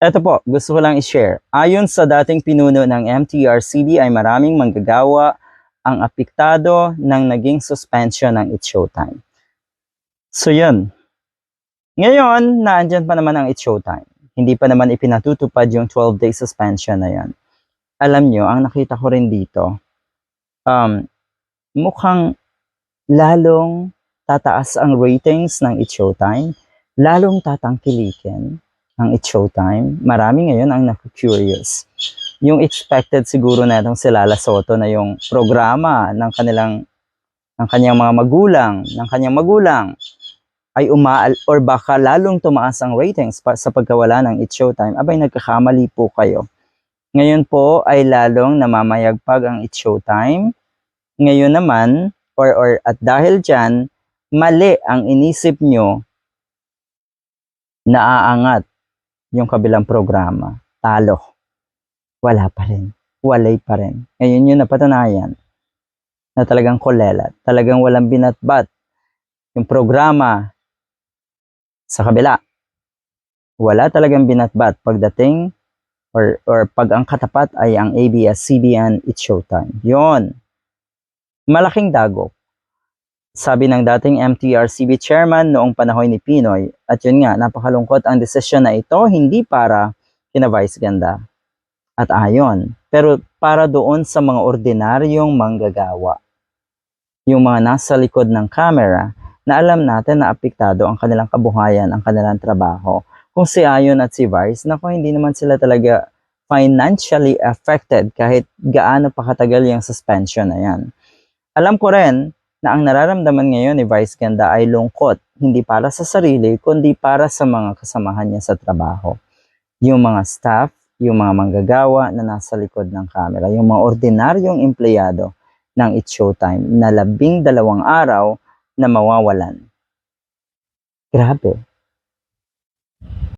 Ito po, gusto ko lang i-share. Ayon sa dating pinuno ng MTRCB ay maraming manggagawa ang apektado ng naging suspension ng It's Showtime. So yun. Ngayon, naandyan pa naman ang It's Showtime. Hindi pa naman ipinatutupad yung 12-day suspension na yan. Alam nyo, ang nakita ko rin dito, um, mukhang lalong tataas ang ratings ng It's Showtime, lalong tatangkilikin ang It's Showtime. Marami ngayon ang naku-curious. Yung expected siguro na itong si Lala Soto na yung programa ng kanilang ng kanyang mga magulang, ng kanyang magulang ay umaal or baka lalong tumaas ang ratings pa, sa pagkawala ng It's Showtime. Abay, nagkakamali po kayo. Ngayon po ay lalong namamayagpag ang It's Showtime. Ngayon naman, or, or at dahil dyan, mali ang inisip nyo na aangat yung kabilang programa. Talo. Wala pa rin. Walay pa rin. Ngayon yun napatunayan na talagang kolelat. Talagang walang binatbat yung programa sa kabila. Wala talagang binatbat pagdating or, or pag ang katapat ay ang ABS-CBN It's Showtime. Yon. Malaking dagok. Sabi ng dating MTRCB chairman noong panahon ni Pinoy, at yun nga, napakalungkot ang desisyon na ito, hindi para kina Vice Ganda at ayon, pero para doon sa mga ordinaryong manggagawa. Yung mga nasa likod ng camera na alam natin na apektado ang kanilang kabuhayan, ang kanilang trabaho. Kung si Ayon at si Vice, naku, hindi naman sila talaga financially affected kahit gaano pa katagal yung suspension na yan. Alam ko rin na ang nararamdaman ngayon ni Vice Ganda ay lungkot, hindi para sa sarili, kundi para sa mga kasamahan niya sa trabaho. Yung mga staff, yung mga manggagawa na nasa likod ng camera, yung mga ordinaryong empleyado ng It's Showtime na labing dalawang araw na mawawalan. Grabe.